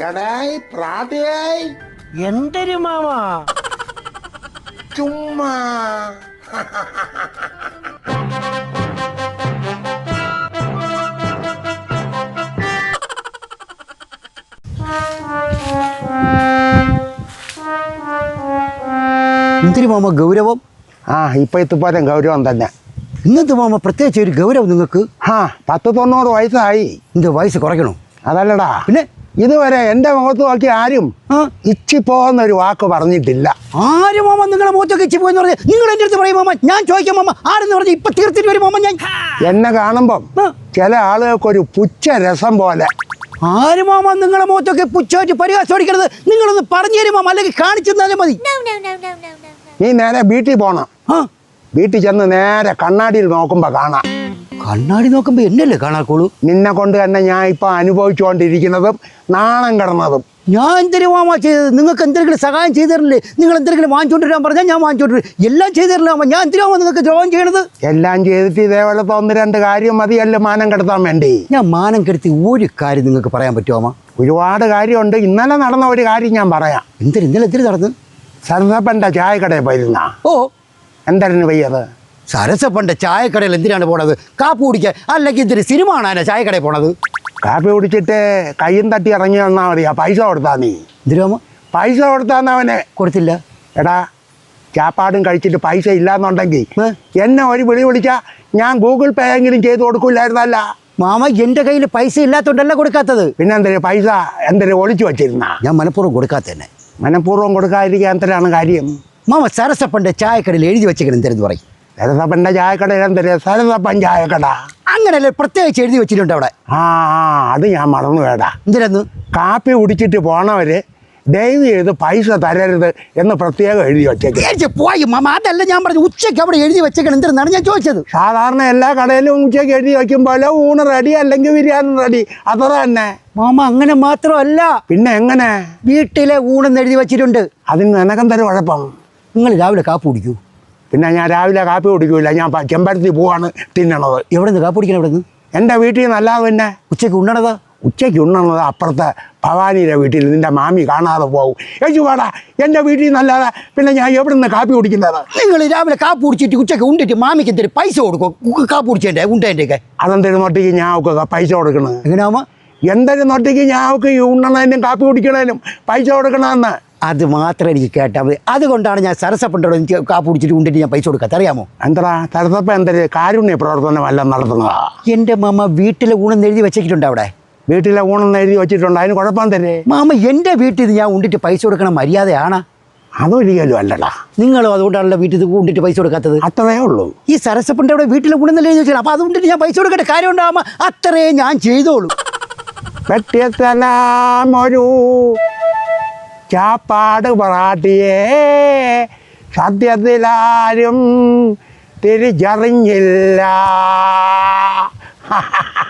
എടായ് പ്രാതയായി. എന്തൊരു മാമ? ചുമ്മാ. എന്തൊരു മാമ ഗൗരവം? ആ ഇപ്പൊ ഇത്തുപോലെ ഗൗരവം തന്നെ. ഇന്നത്തെ മാമ പ്രത്യേകിച്ച് ഒരു ഗൗരവം നിങ്ങൾക്ക്? ആ പത്ത് തൊണ്ണൂറ് വയസ്സായി. എന്റെ വയസ്സ് കുറയ്ക്കണോ? അതല്ലടാ. പിന്നെ? ഇതുവരെ എന്റെ മുഖത്ത് നോക്കി ആരും ആ. ഇച്ചിപ്പോന്നൊരു വാക്ക് പറഞ്ഞിട്ടില്ല. ആരും മാമ നിങ്ങളുടെ മുഖത്തൊക്കെ ഇച്ചി പോയെന്ന് പറഞ്ഞ്? നിങ്ങൾ എന്റെ അടുത്ത് പറയും മാമ. ഞാൻ ചോദിക്കാം മാമ. ആരെന്ന് പറഞ്ഞു ഇപ്പൊ തീർത്തിട്ട് വരും മാമ ഞാൻ. എന്നെ കാണുമ്പം ചില ആളുകൾക്ക് ഒരു പുച്ഛ രസം പോലെ. ആര് മാമ നിങ്ങളെ മുഖത്തൊക്കെ പുച്ഛമായിട്ട് പരിഹാസം അടിക്കരുത് നിങ്ങളൊന്ന് പറഞ്ഞു തരും മാമ. അല്ലെങ്കിൽ കാണിച്ചു തന്നാലും മതി. No, no, no, no, no, no, no. നീ നേരെ വീട്ടിൽ പോണം. വീട്ടിൽ ചെന്ന് നേരെ കണ്ണാടിയിൽ നോക്കുമ്പോ കാണാം. കണ്ണാടി നോക്കുമ്പോ എന്നല്ലേ കാണാക്കോളൂ നിന്നെ കൊണ്ട് തന്നെ ഞാൻ ഇപ്പൊ അനുഭവിച്ചുകൊണ്ടിരിക്കുന്നതും നാണം കിടന്നതും. ഞാൻ എന്തെങ്കിലും മാമ ചെയ്തത്? നിങ്ങൾക്ക് എന്തെങ്കിലും സഹായം ചെയ്തു തരില്ലേ നിങ്ങൾ എന്തെങ്കിലും വാങ്ങിച്ചോണ്ട് വരാൻ പറഞ്ഞാൽ ഞാൻ വാങ്ങിച്ചോണ്ട് വരും. എല്ലാം ചെയ്തു തരില്ല ഞാൻ എന്തിനാ മാമ നിങ്ങൾക്ക് ദ്രോഹം ചെയ്യണത്? എല്ലാം ചെയ്തിട്ട് ഇതേപോലത്തെ ഒന്ന് രണ്ട് കാര്യം മതിയല്ലോ മാനം കെടുത്താൻ വേണ്ടി? ഞാൻ മാനം കെടുത്തി ഒരു കാര്യം നിങ്ങൾക്ക് പറയാൻ പറ്റുമോ ഒരുപാട് കാര്യമുണ്ട്. ഇന്നലെ നടന്ന ഒരു കാര്യം ഞാൻ പറയാം. എന്തിന്? ഇന്നലെ എന്തിനു നടന്നു? സരസപ്പന്റെ ചായക്കടയിൽ പോയിരുന്ന? ഓ. എന്തായിരുന്നു പെയ്യത് സരസപ്പണ്ട് ചായക്കടയിൽ എന്തിനാണ് പോണത്? കാപ്പ് കുടിക്കാൻ അല്ലെങ്കിൽ എന്തിന് സിനിമ കാണാനാ ചായക്കടയിൽ പോണത്? കാപ്പി കുടിച്ചിട്ട് കയ്യും തട്ടി ഇറങ്ങി വന്നാൽ മതിയാ പൈസ കൊടുത്താ നീ. എന്തിനാമ പൈസ കൊടുത്താന്നവനെ കൊടുത്തില്ല. എടാ ചാപ്പാടും കഴിച്ചിട്ട് പൈസ ഇല്ലാന്നുണ്ടെങ്കിൽ? എന്നെ ഒരു വിളി വിളിച്ചാൽ ഞാൻ ഗൂഗിൾ പേ എങ്കിലും ചെയ്ത് കൊടുക്കില്ലായിരുന്നല്ല. മാമ എന്റെ കയ്യിൽ പൈസ ഇല്ലാത്തോണ്ടല്ല കൊടുക്കാത്തത്. പിന്നെ എന്തൊരു പൈസ? എന്തൊരു ഒളിച്ചു വച്ചിരുന്ന? ഞാൻ മനഃപൂർവം കൊടുക്കാത്തന്നെ. മനഃപൂർവം കൊടുക്കാതിരിക്കാൻ എന്തിനാണ് കാര്യം? മാമ സരസപ്പണ്ട് ചായക്കടയിൽ എഴുതി വെച്ചേക്കണം എന്തെന്ന് പറയും. അങ്ങനല്ലേ പ്രത്യേകിച്ച് എഴുതി വെച്ചിട്ടുണ്ട് അവിടെ. ആ ആ അത് ഞാൻ മറന്നു വേടാ എന്തിനു കാപ്പി കുടിച്ചിട്ട് പോണവര് ദയവ് ചെയ്ത് പൈസ തരരുത് എന്ന് പ്രത്യേകം എഴുതി വച്ചേക്കും. പോയി മാമ അതല്ല ഞാൻ പറഞ്ഞു ഉച്ചയ്ക്ക് അവിടെ എഴുതി വെച്ചേക്കണം. എന്തിനാണ് ഞാൻ ചോദിച്ചത്? സാധാരണ എല്ലാ കടയിലും ഉച്ചയ്ക്ക് എഴുതി വെക്കുമ്പോൾ ഊണ് റെഡി അല്ലെങ്കിൽ ബിരിയാണി റെഡി അത്ര തന്നെ. മാമ അങ്ങനെ മാത്രമല്ല. പിന്നെ എങ്ങനെ? വീട്ടിലെ ഊണെന്ന് എഴുതി വെച്ചിട്ടുണ്ട്. അതിന് നിനക്കെന്തൊരു കുഴപ്പം? നിങ്ങൾ രാവിലെ കാപ്പ് കുടിക്കൂ. പിന്നെ ഞാൻ രാവിലെ കാപ്പി കുടിക്കില്ല ഞാൻ ചെമ്പരത്തി പോവാണ് തിന്നണത്. എവിടെ നിന്ന് കാപ്പി കുടിക്കണം എവിടെ നിന്ന് എന്റെ വീട്ടിൽ നല്ലാതെ പിന്നെ ഉച്ചയ്ക്ക് ഉണ്ണണത്? ഉച്ചയ്ക്ക് ഉണ്ണണത് അപ്പുറത്തെ ഭവാനിയുടെ വീട്ടിൽ. നിന്റെ മാമി കാണാതെ പോകും ഏച്ചു വേടാ എന്റെ വീട്ടിൽ നല്ലാതെ പിന്നെ ഞാൻ എവിടെ നിന്ന് കാപ്പി കുടിക്കുന്നത്? നിങ്ങൾ രാവിലെ കാപ്പി കുടിച്ചിട്ട് ഉച്ചയ്ക്ക് ഉണ്ടിട്ട് മാമിക്ക് എന്തൊരു പൈസ കൊടുക്കും? കാപ്പി കുടിച്ചതിന്റെ കുടിച്ചേന്റെ ഉണ്ടേന്റെയൊക്കെ അതെന്തൊരു നൊട്ടിക്ക് ഞാൻ ഒക്കെ പൈസ കൊടുക്കണത്? എങ്ങനെയാമ എന്തൊരു നൊട്ടിക്ക് ഞാൻ ഒക്കെ ഉണ്ണണതിനും കാപ്പി കുടിക്കണതിനും പൈസ കൊടുക്കണമെന്ന് അത് മാത്രം എനിക്ക് കേട്ടാൽ മതി. അതുകൊണ്ടാണ് ഞാൻ സരസപ്പെട്ടോട് എനിക്ക് കാപ്പ് കുടിച്ചിട്ട് കൊണ്ടിട്ട് ഞാൻ പൈസ കൊടുക്കാത്ത അറിയാമോ? എന്താ സരസപ്പ എന്തൊരു കാരുണ്യ പ്രവർത്തനമല്ല നടത്തുന്നതാ. എന്റെ മാമ വീട്ടിലെ ഊണെന്ന് എഴുതി വെച്ചിട്ടുണ്ട് അവിടെ. വീട്ടിലെ ഊണെന്ന് എഴുതി വെച്ചിട്ടുണ്ട്. അതിന് കുഴപ്പം തരേ മാമ എന്റെ വീട്ടിൽ നിന്ന് ഞാൻ ഉണ്ടിട്ട് പൈസ കൊടുക്കണ മര്യാദയാണ്. അതൊരിക്കലും അല്ലടാ. നിങ്ങളും അതുകൊണ്ടാണല്ലോ വീട്ടിൽ ഉണ്ടിട്ട് പൈസ കൊടുക്കാത്തത്? അത്രേ ഉള്ളൂ. ഈ സരസപ്പന്റെ അവിടെ വീട്ടിലെ ഊണെന്നല്ലേ ചോദിച്ചാൽ അപ്പോൾ അതുകൊണ്ടിട്ട് ഞാൻ പൈസ കൊടുക്കട്ടെ? കാര്യം ഉണ്ടാകുമ്പോൾ അത്രേ ഞാൻ ചെയ്തോളൂ. വെട്ടിയത്തലാമൊരു ചാപ്പാട് പൊറാട്ടിയേ സത്യത്തിലാരും തിരിച്ചറിഞ്ഞില്ല.